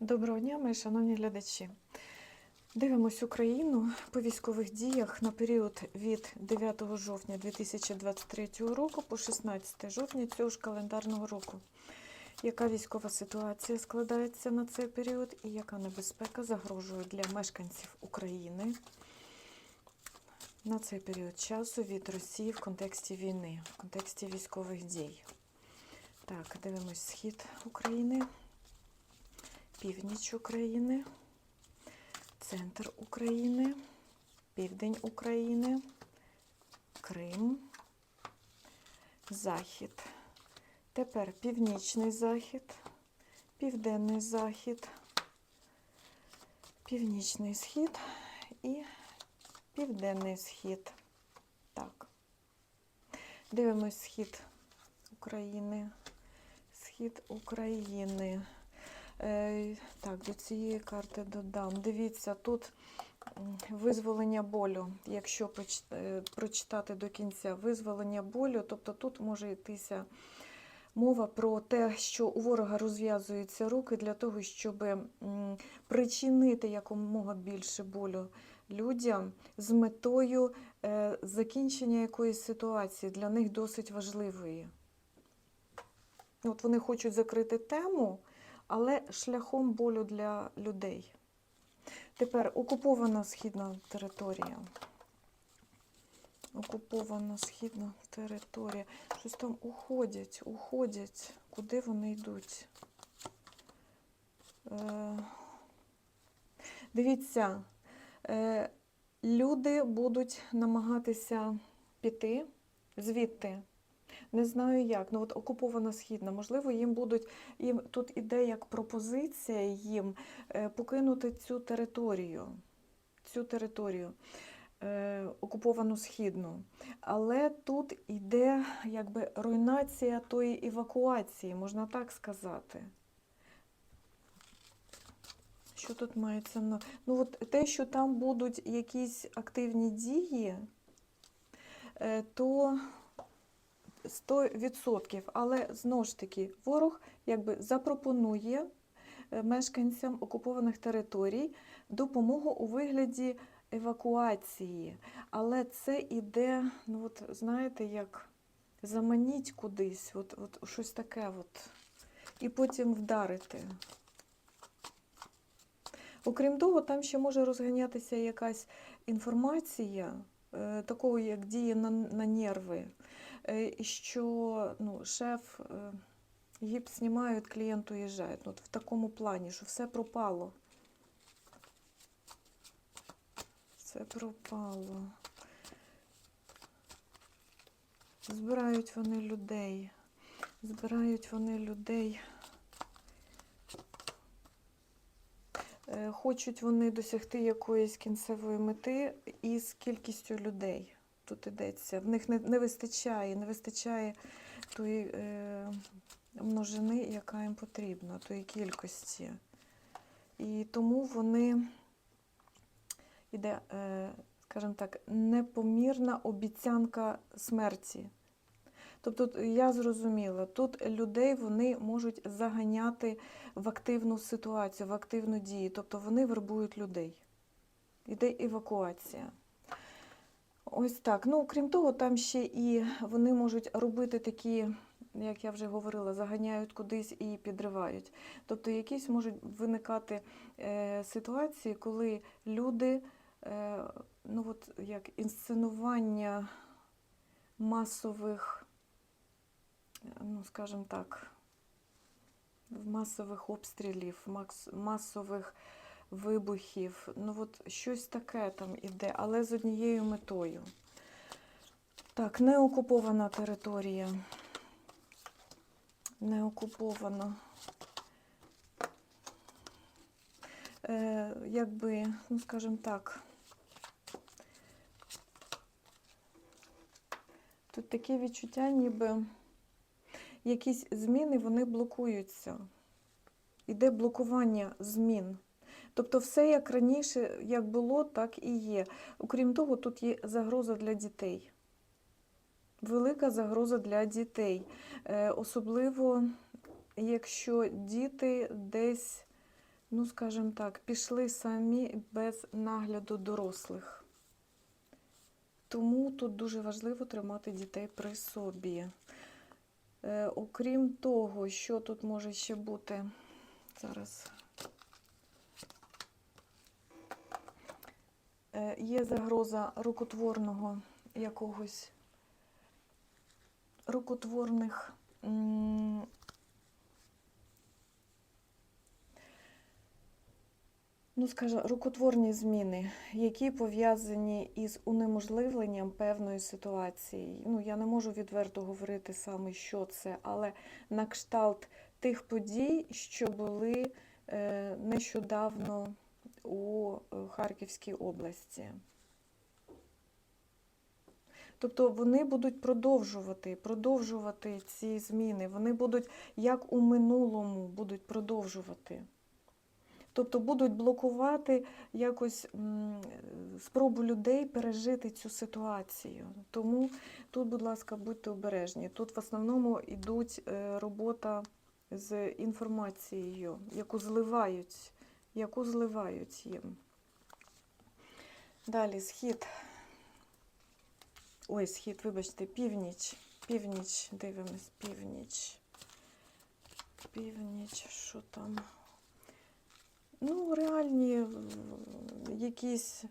Доброго дня, мої шановні глядачі. Дивимось Україну по військових діях на період від 9 жовтня 2023 року по 16 жовтня цього ж календарного року. Яка військова ситуація складається на цей період і яка небезпека загрожує для мешканців України на цей період часу від Росії в контексті війни, в контексті військових дій? Так, дивимось схід України північ України, центр України, південь України, Крим, Захід. Тепер північний захід, південний захід, північний схід і південний схід. Так. Дивимось схід України. Схід України. Е, Так, до цієї карти додам. Дивіться, тут визволення болю. Якщо е, прочитати до кінця визволення болю, тобто тут може йтися мова про те, що у ворога розв'язуються руки для того, щоб причинити якомога більше болю людям з метою е, закінчення якоїсь ситуації для них досить важливої. От вони хочуть закрити тему, але шляхом болю для людей. Тепер окупована східна територія. Окупована східна територія. Щось там уходять, уходять. Куди вони йдуть? Е, дивіться, е, люди будуть намагатися піти звідти. Не знаю як. Ну от окупована східна. Можливо, їм будуть їм тут іде як пропозиція їм е, покинути цю територію, цю територію е, окуповану східну. Але тут іде якби руйнація тої евакуації, можна так сказати. Що тут мається на. Ну, от те, що там будуть якісь активні дії, е, то 100%. Але знову ж таки, ворог якби запропонує е, мешканцям окупованих територій допомогу у вигляді евакуації. Але це іде, ну от знаєте, як заманіть кудись, от, от щось таке, от, і потім вдарити. Окрім того, там ще може розганятися якась інформація, е, такого як діє на, на нерви, що ну, шеф е, гіпс знімають, клієнт уїжджає. Ну, от в такому плані, що все пропало. Все пропало. Збирають вони людей. Збирають вони людей. Е, Хочуть вони досягти якоїсь кінцевої мети із кількістю людей. Тут йдеться. В них не, не вистачає, не вистачає тої е, множини, яка їм потрібна, тої кількості. І тому вони іде, е, скажімо так, непомірна обіцянка смерті. Тобто я зрозуміла, тут людей вони можуть заганяти в активну ситуацію, в активну дію. Тобто вони вербують людей. Іде евакуація. Ось так. Ну, крім того, там ще і вони можуть робити такі, як я вже говорила, заганяють кудись і підривають. Тобто якісь можуть виникати е, ситуації, коли люди, е, ну от як інсценування масових, ну, скажімо так, масових обстрілів, масових вибухів. Ну от щось таке там іде, але з однією метою. Так, неокупована територія. Неокупована. Е, якби, ну скажімо так. Тут таке відчуття, ніби якісь зміни вони блокуються. Іде блокування змін. Тобто все як раніше, як було, так і є. Окрім того, тут є загроза для дітей. Велика загроза для дітей. Е, Особливо, якщо діти десь ну, скажімо так, пішли самі без нагляду дорослих. Тому тут дуже важливо тримати дітей при собі. Е, окрім того, що тут може ще бути зараз. Є загроза рукотворного якогось рукотворних ну, скажімо, рукотворні зміни, які пов'язані із унеможливленням певної ситуації. Ну, я не можу відверто говорити саме, що це, але на кшталт тих подій, що були е, нещодавно у е, Харківській області. Тобто вони будуть продовжувати, продовжувати ці зміни. Вони будуть, як у минулому, будуть продовжувати. Тобто будуть блокувати якось спробу людей пережити цю ситуацію. Тому тут, будь ласка, будьте обережні. Тут в основному йдуть е, робота з інформацією, яку зливають, яку зливають їм. Далі схід. Ой, схід, вибачте, північ. Північ, дивимось, північ. Північ, що там? Ну, реальні м, якісь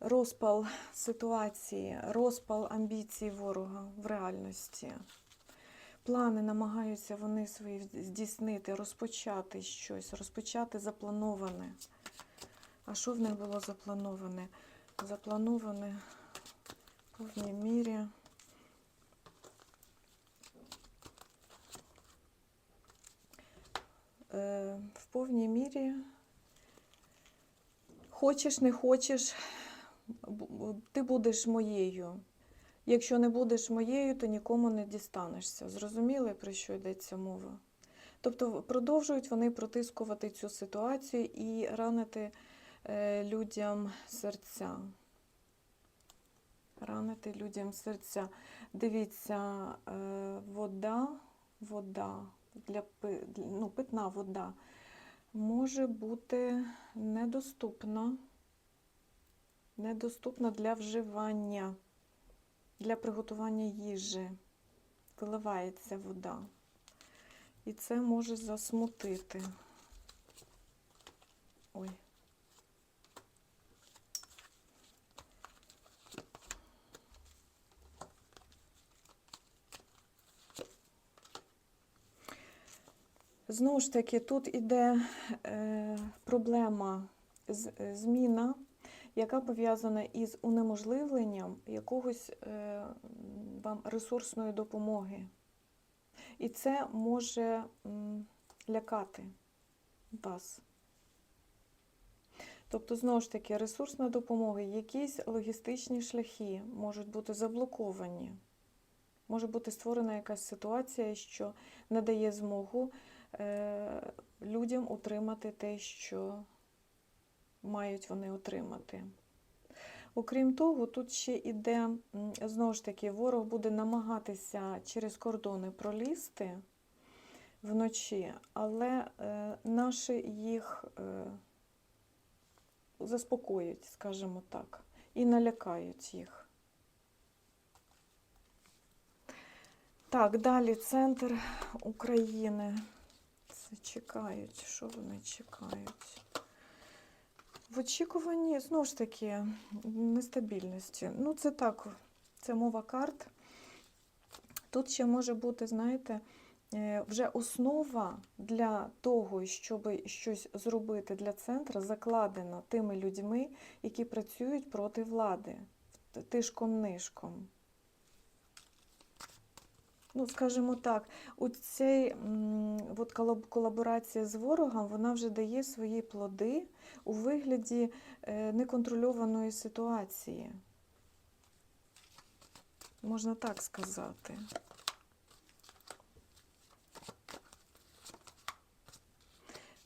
розпал ситуації, розпал амбіцій ворога в реальності. Плани намагаються вони свої здійснити, розпочати щось, розпочати заплановане. А що в них було заплановане? Заплановане в повній мірі. Е, В повній мірі хочеш, не хочеш, ти будеш моєю. Якщо не будеш моєю, то нікому не дістанешся. Зрозуміли, про що йдеться мова? Тобто продовжують вони протискувати цю ситуацію і ранити е, людям серця. Ранити людям серця. Дивіться, е, вода, вода для ну, питна вода може бути недоступна, недоступна для вживання, для приготування їжі. Виливається вода. І це може засмутити. Ой. Знову ж таки, тут іде е, проблема е, зміна, яка пов'язана із унеможливленням якогось е, вам ресурсної допомоги. І це може лякати вас. Тобто, знову ж таки, ресурсна допомога, якісь логістичні шляхи можуть бути заблоковані. Може бути створена якась ситуація, що не дає змогу е, людям отримати те, що мають вони отримати. Окрім того, тут ще іде, знову ж таки, ворог буде намагатися через кордони пролізти вночі, але е, наші їх е, заспокоять, скажімо так, і налякають їх. Так, далі центр України. Це чекають. Що вони чекають? В очікуванні, знову ж таки, нестабільності. Ну, це так, це мова карт. Тут ще може бути, знаєте, е, вже основа для того, щоб щось зробити для центру, закладена тими людьми, які працюють проти влади, тишком-нишком. Ну, скажімо так, у цей от колаборація з ворогом вона вже дає свої плоди у вигляді е, неконтрольованої ситуації. Можна так сказати.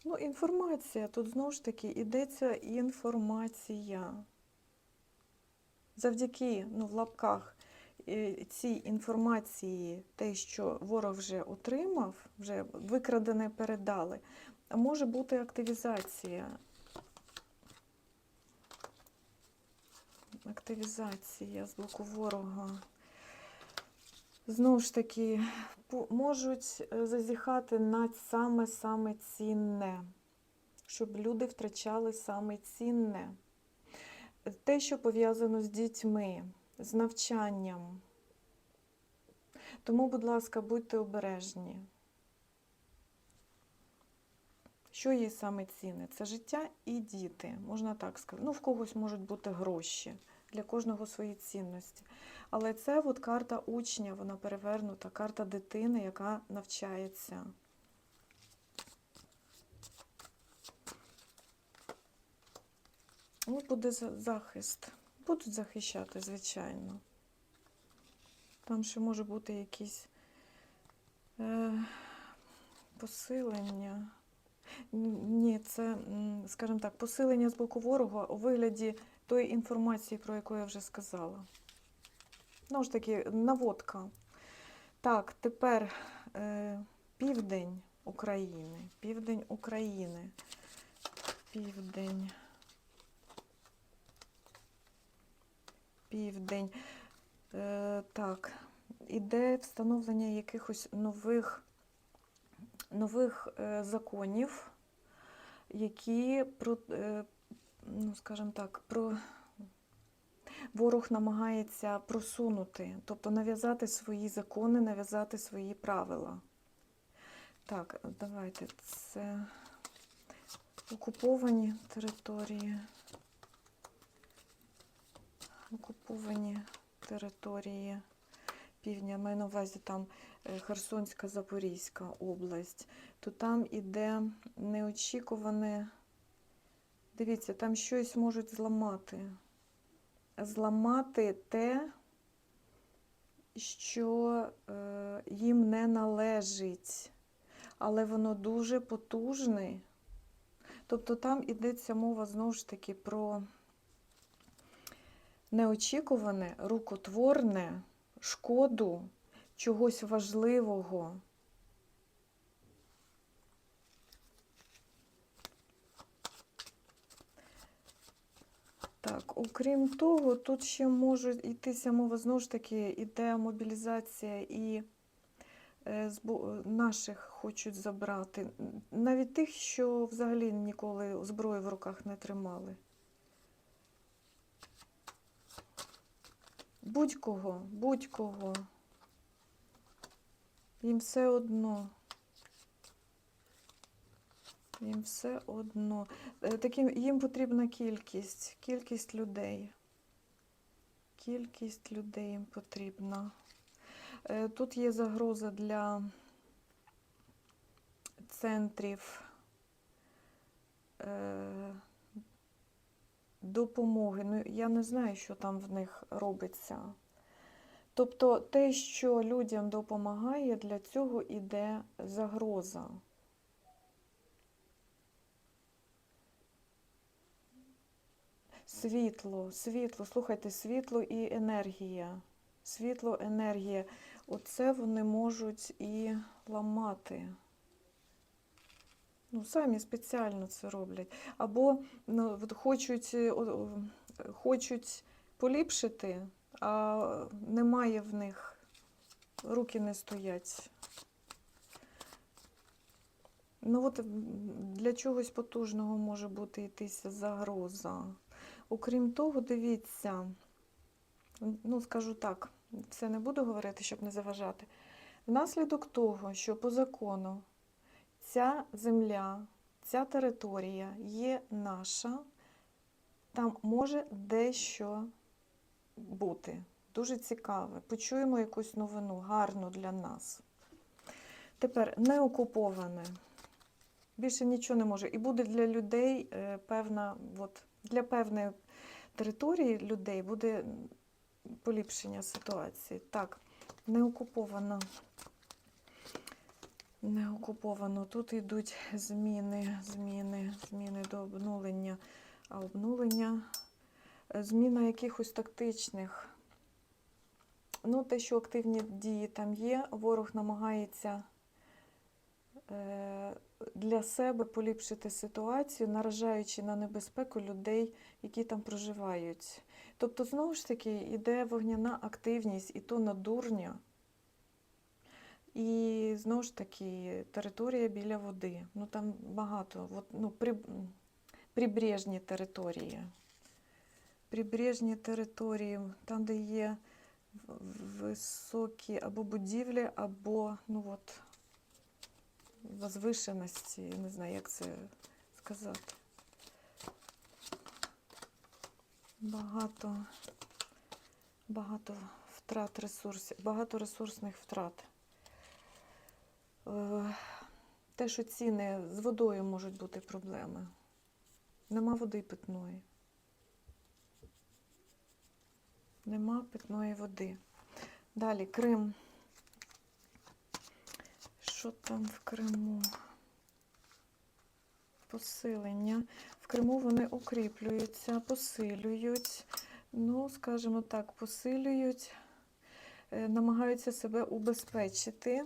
Ну, інформація. Тут знову ж таки йдеться інформація. Завдяки, ну, в лапках, цій інформації, те, що ворог вже отримав, вже викрадене передали, може бути активізація. Активізація з боку ворога. Знову ж таки, можуть е, зазіхати на саме-саме цінне, щоб люди втрачали саме цінне. Те, що пов'язано з дітьми, з навчанням. Тому, будь ласка, будьте обережні. Що є саме цінне? Це життя і діти, можна так сказати. Ну, в когось можуть бути гроші, для кожного свої цінності. Але це от карта учня, вона перевернута, карта дитини, яка навчається. Ну, буде захист. Будуть захищати, звичайно. Там ще може бути якісь е, посилення. Ні, це, скажімо так, посилення з боку ворога у вигляді тої інформації, про яку я вже сказала. Знову ж таки, наводка. Так, тепер е, південь України. Південь України. Південь. Південь. Е, так, іде встановлення якихось нових, нових е, законів, які про, е, ну, скажімо так, про ворог намагається просунути, тобто нав'язати свої закони, нав'язати свої правила. Так, давайте це окуповані території. Окуповані території півдня, маю на увазі там е, Херсонська, Запорізька область, то там іде неочікуване. Дивіться, там щось можуть зламати. Зламати те, що е, їм не належить, але воно дуже потужне. Тобто там йдеться мова знову ж таки про неочікуване, рукотворне, шкоду чогось важливого. Так, окрім того, тут ще може йтися мова, знову ж таки, іде мобілізація і е, наших хочуть забрати. Навіть тих, що взагалі ніколи зброю в руках не тримали. Будь-кого, будь-кого. Їм все одно. Їм все одно. Е, Таким, їм потрібна кількість, кількість людей. Кількість людей їм потрібна. Е, Тут є загроза для центрів е, допомоги. Ну, я не знаю, що там в них робиться. Тобто те, що людям допомагає, для цього іде загроза. Світло, світло, слухайте, світло і енергія. Світло, енергія. Оце вони можуть і ламати. Ну, самі спеціально це роблять. Або ну, хочуть, е, хочуть поліпшити, а немає в них, руки не стоять. Ну от для чогось потужного може бути йтися загроза. Окрім того, дивіться, ну скажу так, це не буду говорити, щоб не заважати. Внаслідок того, що по закону ця земля, ця територія є наша, там може дещо бути. Дуже цікаве. Почуємо якусь новину, гарну для нас. Тепер не окуповане. Більше нічого не може. І буде для людей е, певна, от, для певної території людей буде поліпшення ситуації. Так, не окупована. Не окуповано. Тут йдуть зміни, зміни, зміни до обнулення. А обнулення, е, зміна якихось тактичних. Ну, те, що активні дії там є, ворог намагається е, для себе поліпшити ситуацію, наражаючи на небезпеку людей, які там проживають. Тобто, знову ж таки, йде вогняна активність, і то на дурня. І знову ж таки, територія біля води. Ну там багато. От, ну, при, прибережні території. Прибережні території, там, де є високі або будівлі, або ну от, возвишеності, не знаю, як це сказати. Багато, багато втрат ресурсів, багато ресурсних втрат. Е, Те, що ціни з водою можуть бути проблеми. Нема води питної. Нема питної води. Далі Крим. Що там в Криму? Посилення. В Криму вони укріплюються, посилюють. Ну, скажімо так, посилюють, е, намагаються себе убезпечити.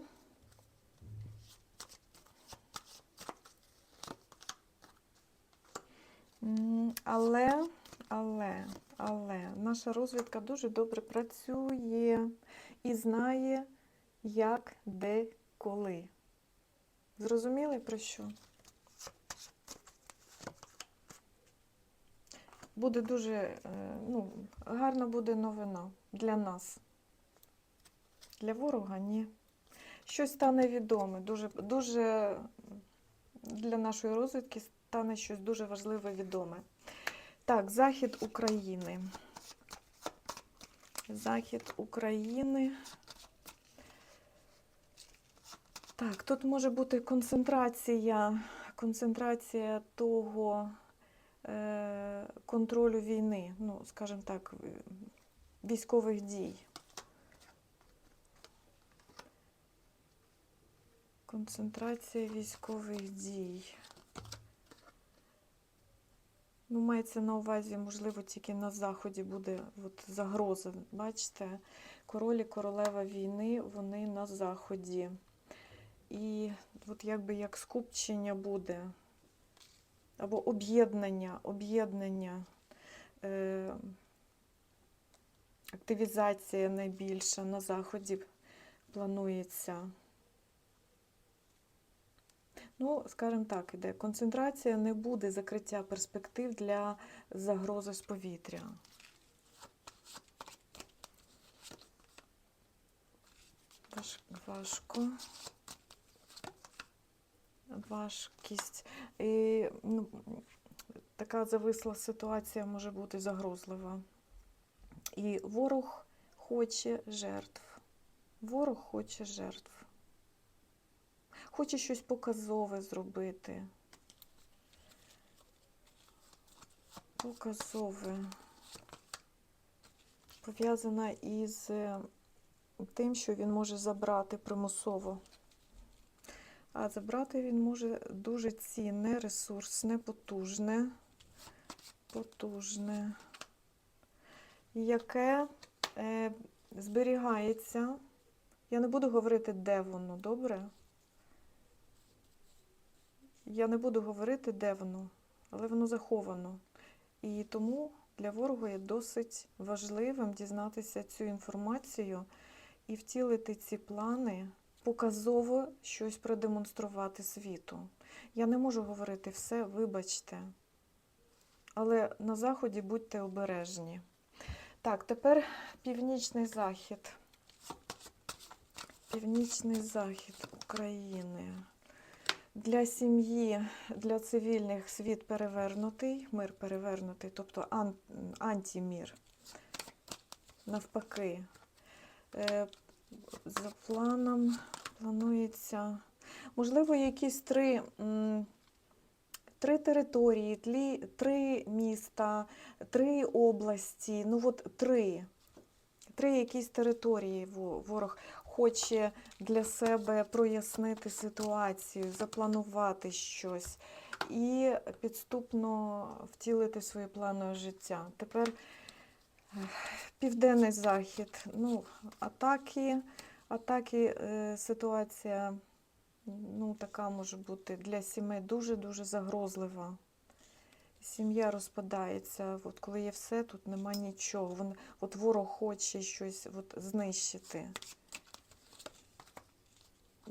Але, але, але наша розвідка дуже добре працює і знає, як, де, коли. Зрозуміли про що? Буде дуже е, ну, гарна буде новина для нас. Для ворога ні. Щось стане відоме, дуже, дуже для нашої розвідки стане щось дуже важливе відоме. Так, захід України. Захід України. Так, тут може бути концентрація, концентрація того е, контролю війни, ну, скажімо так, військових дій. Концентрація військових дій. Ну, мається на увазі, можливо, тільки на заході буде от загроза. Бачите, король і королева війни, вони на заході. І от якби як скупчення буде, або об'єднання, об'єднання, е, активізація найбільша на заході планується. Ну, скажімо так, іде. Концентрація не буде закриття перспектив для загрози з повітря. Важко. Важкість. І, ну, така зависла ситуація може бути загрозлива. І ворог хоче жертв. Ворог хоче жертв. Хоче щось показове зробити. Показове. Пов'язана із е, тим, що він може забрати примусово. А забрати він може дуже цінне, ресурсне, потужне, потужне, яке е, зберігається. Я не буду говорити, де воно, добре? Я не буду говорити, де воно, але воно заховано. І тому для ворога є досить важливим дізнатися цю інформацію і втілити ці плани, показово щось продемонструвати світу. Я не можу говорити все, вибачте. Але на заході будьте обережні. Так, тепер північний захід. Північний захід України. Для сім'ї, для цивільних світ перевернутий, мир перевернутий, тобто ан, антимір. Навпаки. Е, за планом планується, можливо, якісь три, три території, три міста, три області, ну от три. Три якісь території ворог хоче для себе прояснити ситуацію, запланувати щось і підступно втілити свої плани життя. Тепер південний захід. Ну, атаки, атаки, е, ситуація ну, така може бути для сімей дуже-дуже загрозлива. Сім'я розпадається, от коли є все, тут нема нічого. Вон, от ворог хоче щось от, знищити.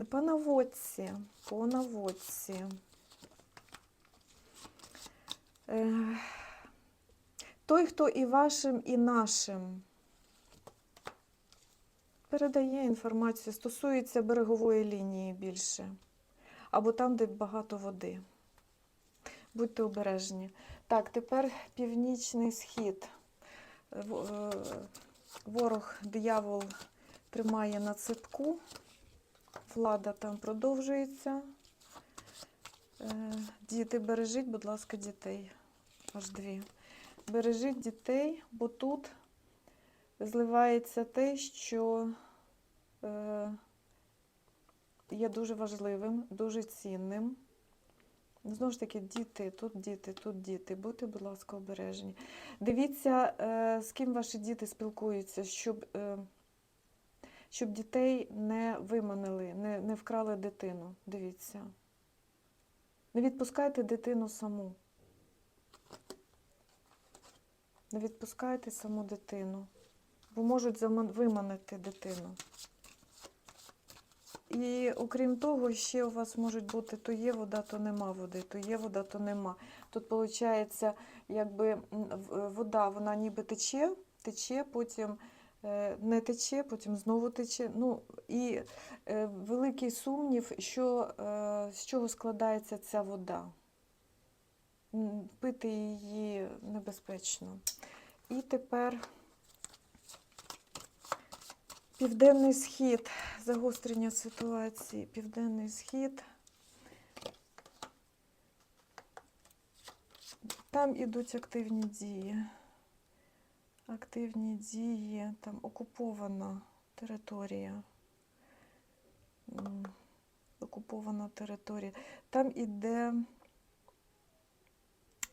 По наводці, по наводці. Е, той, хто і вашим, і нашим передає інформацію, стосується берегової лінії більше. Або там, де багато води. Будьте обережні. Так, тепер північний схід. Е, Ворог, диявол тримає на цепку. Влада там продовжується. Е, Діти, бережіть, будь ласка, дітей. Аж дві. Бережіть дітей, бо тут зливається те, що е, є дуже важливим, дуже цінним. Знову ж таки, діти, тут діти, тут діти. Будьте, будь ласка, обережні. Дивіться, е, з ким ваші діти спілкуються, щоб, щоб дітей не виманили, не, не вкрали дитину. Дивіться. Не відпускайте дитину саму. Не відпускайте саму дитину, бо можуть виманити дитину. І окрім того, ще у вас можуть бути то є вода, то нема води, то є вода, то нема. Тут виходить, якби вода, вона ніби тече, тече, потім не тече, потім знову тече. Ну, і е, великий сумнів, що, е, з чого складається ця вода. Пити її небезпечно. І тепер Південний схід, загострення ситуації. Південний схід. Там ідуть активні дії. Активні дії, там окупована територія. Окупована територія. Там іде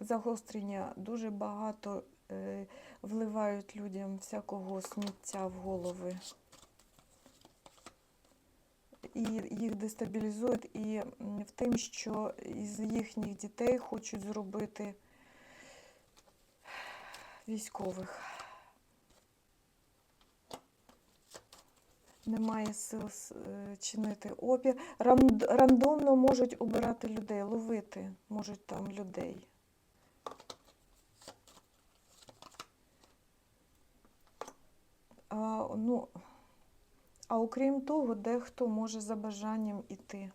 загострення, дуже багато е, вливають людям всякого сміття в голови. І їх дестабілізують і в тим, що із їхніх дітей хочуть зробити військових. Немає сил е, чинити опір. Рандомно можуть обирати людей, ловити можуть там людей. А, ну, а окрім того, дехто може за бажанням іти.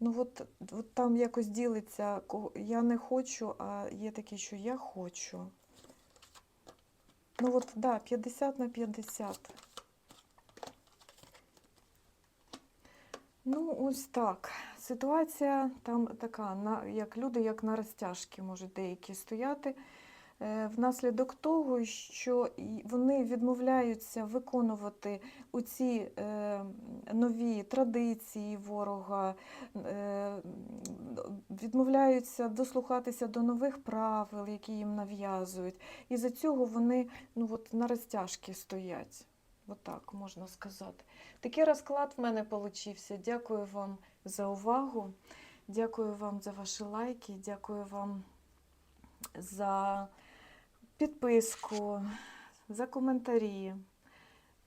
Ну, от, от там якось ділиться, я не хочу, а є такі, що я хочу. Ну от, да, 50 на 50. Ну, ось так. Ситуація там така, на, як люди, як на розтяжки можуть деякі стояти. Е, Внаслідок того, що вони відмовляються виконувати оці е, нові традиції ворога, е, відмовляються дослухатися до нових правил, які їм нав'язують. І за цього вони ну, от, на розтяжки стоять. Отак можна сказати. Такий розклад в мене получився. Дякую вам за увагу. Дякую вам за ваші лайки. Дякую вам за підписку, за коментарі.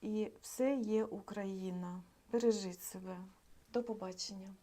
І все є Україна. Бережіть себе. До побачення.